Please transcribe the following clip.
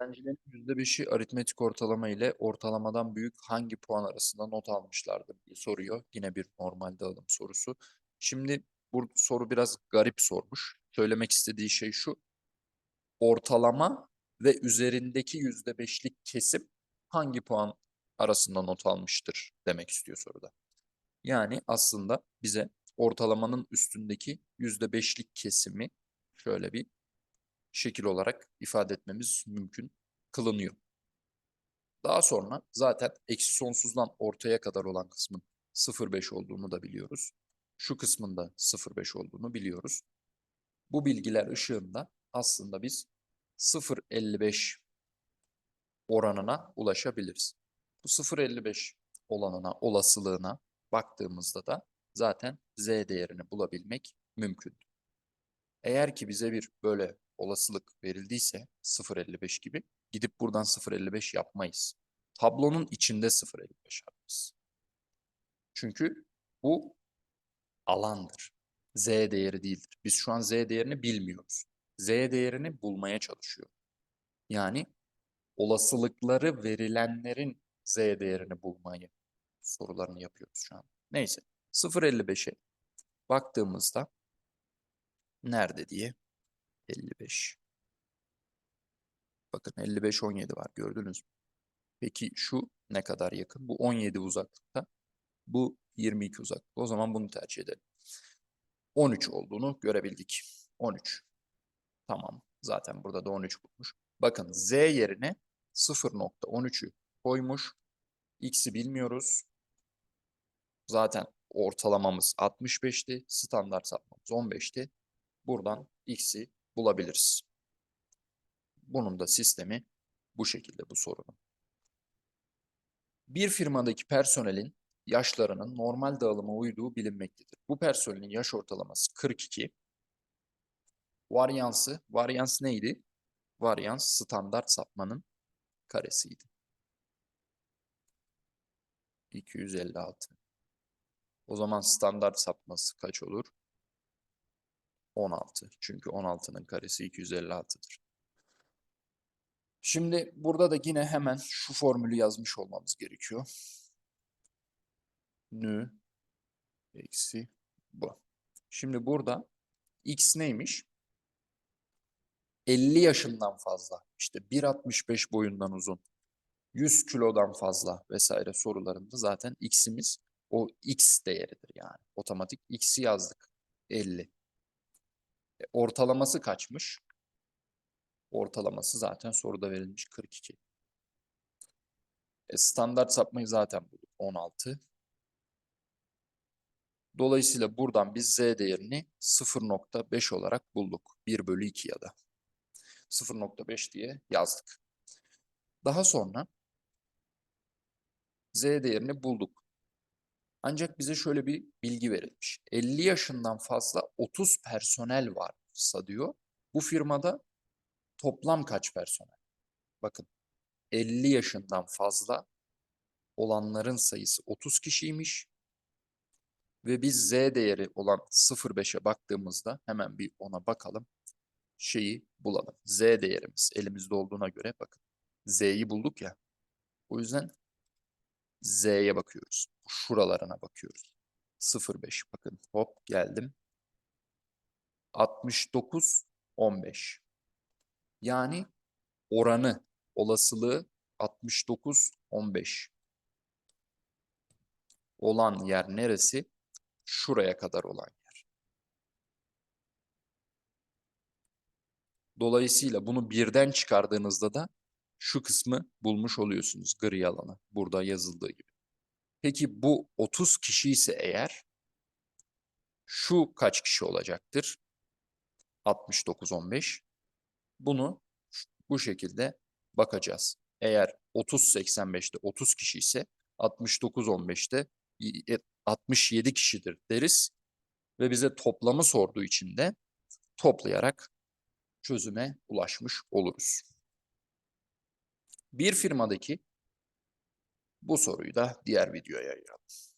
Öğrencilerin %5'i aritmetik ortalama ile ortalamadan büyük hangi puan arasında not almışlardır diye soruyor. Yine bir normal dağılım sorusu. Şimdi bu soru biraz garip sormuş. Söylemek istediği şey şu. Ortalama ve üzerindeki %5'lik kesim hangi puan arasında not almıştır demek istiyor soruda. Yani aslında bize ortalamanın üstündeki %5'lik kesimi şöyle bir şekil olarak ifade etmemiz mümkün kılınıyor. Daha sonra zaten eksi sonsuzdan ortaya kadar olan kısmın 0,5 olduğunu da biliyoruz. Şu kısmın da 0,5 olduğunu biliyoruz. Bu bilgiler ışığında aslında biz 0,55 oranına ulaşabiliriz. Bu 0,55 olanına, olasılığına baktığımızda da zaten z değerini bulabilmek mümkün. Eğer ki bize bir böyle olasılık verildiyse 0.55 gibi gidip buradan 0.55 yapmayız. Tablonun içinde 0.55 yaparız. Çünkü bu alandır. Z değeri değildir. Biz şu an Z değerini bilmiyoruz. Z değerini bulmaya çalışıyor. Yani olasılıkları verilenlerin Z değerini bulmayı sorularını yapıyoruz şu an. Neyse 0.55'e baktığımızda nerede diye 55. Bakın 55 17 var gördünüz mü? Peki şu ne kadar yakın? Bu 17 uzaklıkta. Bu 22 uzaklıkta. O zaman bunu tercih edelim. 13 olduğunu görebildik. 13. Tamam. Zaten burada da 13 bulmuş. Bakın z yerine 0.13'ü koymuş. X'i bilmiyoruz. Zaten ortalamamız 65'ti. Standart sapmamız 15'ti. Buradan X'i bulabiliriz. Bunun da sistemi bu şekilde bu sorunun. Bir firmadaki personelin yaşlarının normal dağılıma uyduğu bilinmektedir. Bu personelin yaş ortalaması 42. Varyansı, varyans neydi? Varyans standart sapmanın karesiydi. 256. O zaman standart sapması kaç olur? 16. Çünkü 16'nın karesi 256'dır. Şimdi burada da yine hemen şu formülü yazmış olmamız gerekiyor. Nü eksi bu. Şimdi burada x neymiş? 50 yaşından fazla, işte 1.65 boyundan uzun, 100 kilodan fazla vesaire sorularında zaten x'imiz o x değeridir yani. Otomatik x'i yazdık. 50. Ortalaması kaçmış? Ortalaması zaten soruda verilmiş 42. E, standart sapmayı zaten bulduk 16. Dolayısıyla buradan biz z değerini 0.5 olarak bulduk. 1 bölü 2 ya da. 0.5 diye yazdık. Daha sonra z değerini bulduk. Ancak bize şöyle bir bilgi verilmiş. 50 yaşından fazla 30 personel varsa diyor. Bu firmada toplam kaç personel? Bakın 50 yaşından fazla olanların sayısı 30 kişiymiş. Ve biz z değeri olan 0.5'e baktığımızda hemen bir ona bakalım. Şeyi bulalım. Z değerimiz elimizde olduğuna göre bakın. Z'yi bulduk ya. O yüzden Z'ye bakıyoruz. Şuralarına bakıyoruz. 0,5 bakın hop geldim. 69 15. Yani oranı, olasılığı 69 15 olan yer neresi? Şuraya kadar olan yer. Dolayısıyla bunu birden çıkardığınızda da şu kısmı bulmuş oluyorsunuz gri alanı. Burada yazıldığı gibi. Peki bu 30 kişi ise eğer şu kaç kişi olacaktır? 69-15. Bunu bu şekilde bakacağız. Eğer 30-85'te 30 kişi ise 69-15'te 67 kişidir deriz. Ve bize toplamı sorduğu için de toplayarak çözüme ulaşmış oluruz. Bir firmadaki bu soruyu da diğer videoya ayıralım.